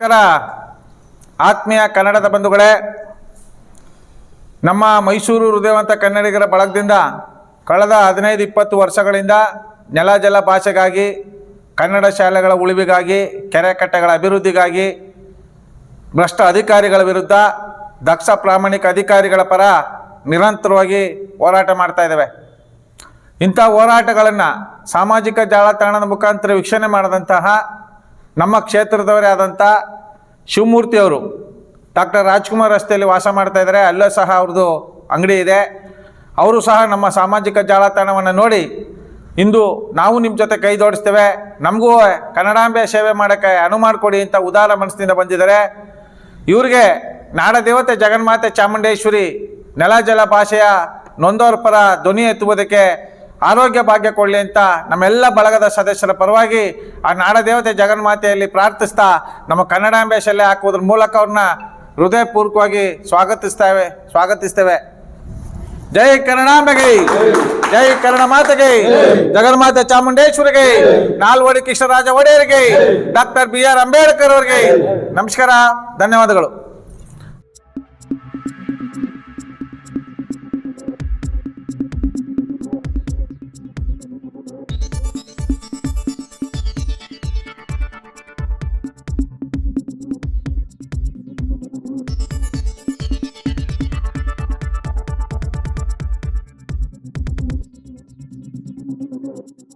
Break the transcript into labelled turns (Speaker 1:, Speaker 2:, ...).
Speaker 1: ನಮಸ್ಕಾರ. ಆತ್ಮೀಯ ಕನ್ನಡದ ಬಂಧುಗಳೇ, ನಮ್ಮ ಮೈಸೂರು ಹೃದಯವಂತ ಕನ್ನಡಿಗರ ಬಳಗದಿಂದ ಕಳೆದ ಹದಿನೈದು, ಇಪ್ಪತ್ತು ವರ್ಷಗಳಿಂದ ನೆಲ ಜಲ ಭಾಷೆಗಾಗಿ, ಕನ್ನಡ ಶಾಲೆಗಳ ಉಳಿವಿಗಾಗಿ, ಕೆರೆ ಕಟ್ಟೆಗಳ ಅಭಿವೃದ್ಧಿಗಾಗಿ ಭ್ರಷ್ಟ ಅಧಿಕಾರಿಗಳ ವಿರುದ್ಧ ದಕ್ಷ ಪ್ರಾಮಾಣಿಕ ಅಧಿಕಾರಿಗಳ ಪರ ನಿರಂತರವಾಗಿ ಹೋರಾಟ ಮಾಡ್ತಾ ಇದ್ದಾವೆ. ಇಂಥ ಹೋರಾಟಗಳನ್ನು ಸಾಮಾಜಿಕ ಜಾಲತಾಣದ ಮುಖಾಂತರ ವೀಕ್ಷಣೆ ಮಾಡಿದಂತಹ ನಮ್ಮ ಕ್ಷೇತ್ರದವರೇ ಆದಂಥ ಶಿವಮೂರ್ತಿ ಅವರು ಡಾಕ್ಟರ್ ರಾಜ್ಕುಮಾರ್ ರಸ್ತೆಯಲ್ಲಿ ವಾಸ ಮಾಡ್ತಾ ಇದ್ದಾರೆ. ಅಲ್ಲೂ ಸಹ ಅವ್ರದ್ದು ಅಂಗಡಿ ಇದೆ. ಅವರು ಸಹ ನಮ್ಮ ಸಾಮಾಜಿಕ ಜಾಲತಾಣವನ್ನು ನೋಡಿ, ಇಂದು ನಾವು ನಿಮ್ಮ ಜೊತೆ ಕೈ ಜೋಡಿಸ್ತೇವೆ. ನಮಗೂ ಕನ್ನಡಾಂಬೆ ಸೇವೆ ಮಾಡೋಕ್ಕೆ ಅನುವು ಮಾಡಿಕೊಡಿ ಅಂತ ಉದಾರ ಮನಸ್ಸಿನಿಂದ ಬಂದಿದ್ದಾರೆ. ಇವ್ರಿಗೆ ನಾಡ ದೇವತೆ ಜಗನ್ಮಾತೆ ಚಾಮುಂಡೇಶ್ವರಿ ನೆಲ ಜಲ ಭಾಷೆಯ ನೊಂದವರ ಪರ ಧ್ವನಿ ಎತ್ತುವುದಕ್ಕೆ ಆರೋಗ್ಯ ಭಾಗ್ಯ ಕೊಡಲಿ ಅಂತ ನಮ್ಮೆಲ್ಲ ಬಳಗದ ಸದಸ್ಯರ ಪರವಾಗಿ ಆ ನಾಡ ದೇವತೆ ಜಗನ್ಮಾತೆಯಲ್ಲಿ ಪ್ರಾರ್ಥಿಸ್ತಾ ನಮ್ಮ ಕನ್ನಡಾಂಬೆ ಶಲ್ಯ ಹಾಕುವುದ್ರ ಮೂಲಕ ಅವ್ರನ್ನ ಹೃದಯಪೂರ್ವಕವಾಗಿ ಸ್ವಾಗತಿಸ್ತೇವೆ ಸ್ವಾಗತಿಸ್ತೇವೆ. ಜೈ ಕನ್ನಡಾಂಬೆಗೆ ಜೈ ಕನ್ನಡ ಮಾತೆಗೆ, ಜಗನ್ಮಾತೆ ಚಾಮುಂಡೇಶ್ವರಿಗೆ, ನಾಲ್ವಡಿ ಕೃಷ್ಣರಾಜ ಒಡೆಯರಿಗೆ, ಡಾಕ್ಟರ್ ಬಿ ಆರ್ ಅಂಬೇಡ್ಕರ್ ಅವರಿಗೆ ನಮಸ್ಕಾರ, ಧನ್ಯವಾದಗಳು. Thank you.